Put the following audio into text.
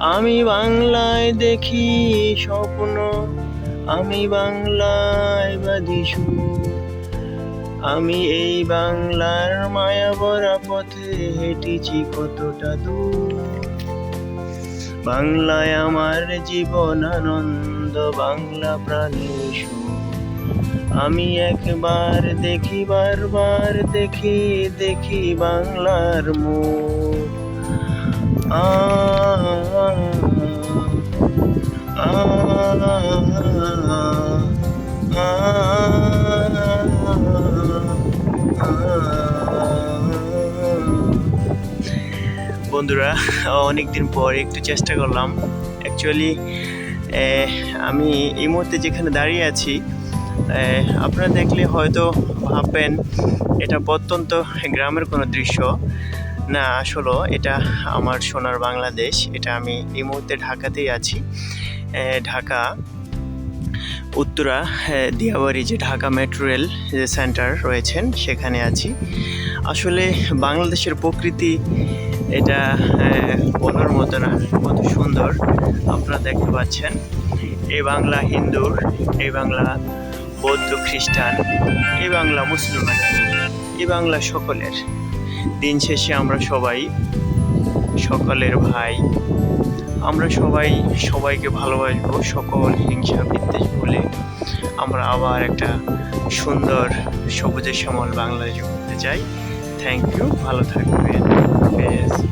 আমি বাংলায় দেখি স্বপ্ন, আমি বাংলায় বাঁধি আমি এই বাংলার মায়া ভরা পথে হেঁটেছি কতটা দূর। বাংলায় আমার জীবন আনন্দ, বাংলা প্রাণের সুর। আমি একবার দেখি, বারবার দেখি দেখি বাংলার মুখ বন্ধুরা অনেক দিন পর একটু চেষ্টা করলাম। অ্যাকচুয়ালি আমি এই মুহূর্তে যেখানে দাঁড়িয়ে আছি আপনারা দেখলে হয়তো ভাববেন, এটা প্রত্যন্ত গ্রামের কোনো দৃশ্য। না আসলে এটা আমার সোনার বাংলাদেশ। এটা আমি এই মুহূর্তে ঢাকাতেই আছি। ঢাকা, উত্তরা দিয়াবাড়ি যে ঢাকা মেট্রো রেল যে সেন্টার রয়েছেন, সেখানে আছি। আসলে বাংলাদেশের প্রকৃতি এটা বলার মতো না, কত সুন্দর আপনারা দেখতে পাচ্ছেন। এই বাংলা হিন্দুর, এই বাংলা বৌদ্ধ খ্রিস্টান, এই বাংলা মুসলমান, এই বাংলা সকলের। দিন শেষে আমরা সবাই, সকলের ভাই আমরা সবাই সবাইকে ভালোবাসবো, সকল হিংসা, বিদ্বেষ বলে আমরা আবার একটা সুন্দর সবুজের শ্যামল বাংলাদেশ করতে চাই। থ্যাংক ইউ ভালো থাকবেন।